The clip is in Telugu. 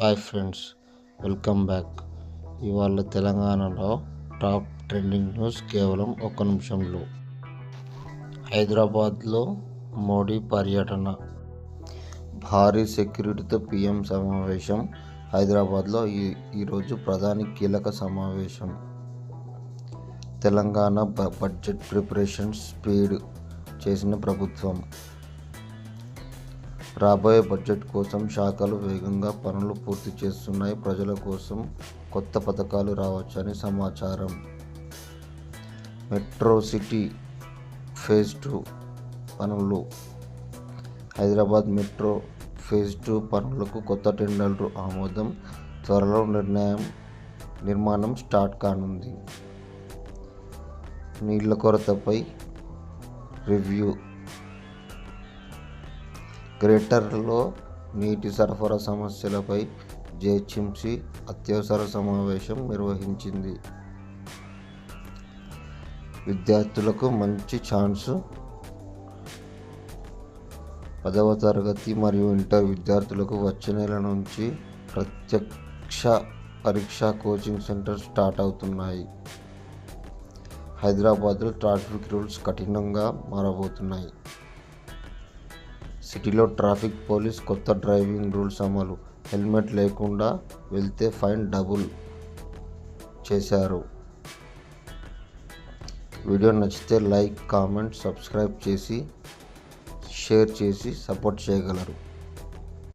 Hi friends welcome back. ఇవాళ తెలంగాణలో టాప్ ట్రెండింగ్ న్యూస్ కేవలం ఒక్క నిమిషంలో. హైదరాబాద్లో మోడీ పర్యటన. భారీ సెక్యూరిటీతో పీఎం సమావేశం హైదరాబాద్లో ఈ ఈరోజు ప్రధాని కీలక సమావేశం. తెలంగాణ బ బడ్జెట్ ప్రిపరేషన్ స్పీడ్ చేసిన ప్రభుత్వం. రాబోయే బడ్జెట్ కోసం శాఖలు వేగంగా పనులు పూర్తి చేస్తున్నాయి. ప్రజల కోసం కొత్త పథకాలు రావచ్చని సమాచారం. మెట్రో సిటీ ఫేజ్ టూ పనులు. హైదరాబాద్ మెట్రో ఫేజ్ టూ పనులకు కొత్త టెండర్లు ఆమోదం. త్వరలో నిర్ణయం నిర్మాణం స్టార్ట్ కానుంది. నీళ్ళ కొరతపై రివ్యూ గ్రేటర్లో నీటి సరఫరా సమస్యలపై జేహెచ్ఎంసీ అత్యవసర సమావేశం నిర్వహించింది. విద్యార్థులకు మంచి ఛాన్సు. పదవ తరగతి మరియు ఇంటర్ విద్యార్థులకు వచ్చే నెల నుంచి ప్రత్యక్ష పరీక్ష కోచింగ్ సెంటర్ స్టార్ట్ అవుతున్నాయి. హైదరాబాద్లో ట్రాఫిక్ రూల్స్ కఠినంగా మారబోతున్నాయి. సిటీలో ట్రాఫిక్ పోలీస్ కొత్త డ్రైవింగ్ రూల్స్ అమలు. హెల్మెట్ లేకుండా వెళ్తే ఫైన్ డబుల్ చేశారు. వీడియో నచ్చితే లైక్ కామెంట్ సబ్స్క్రైబ్ చేసి షేర్ చేసి సపోర్ట్ చేయగలరు.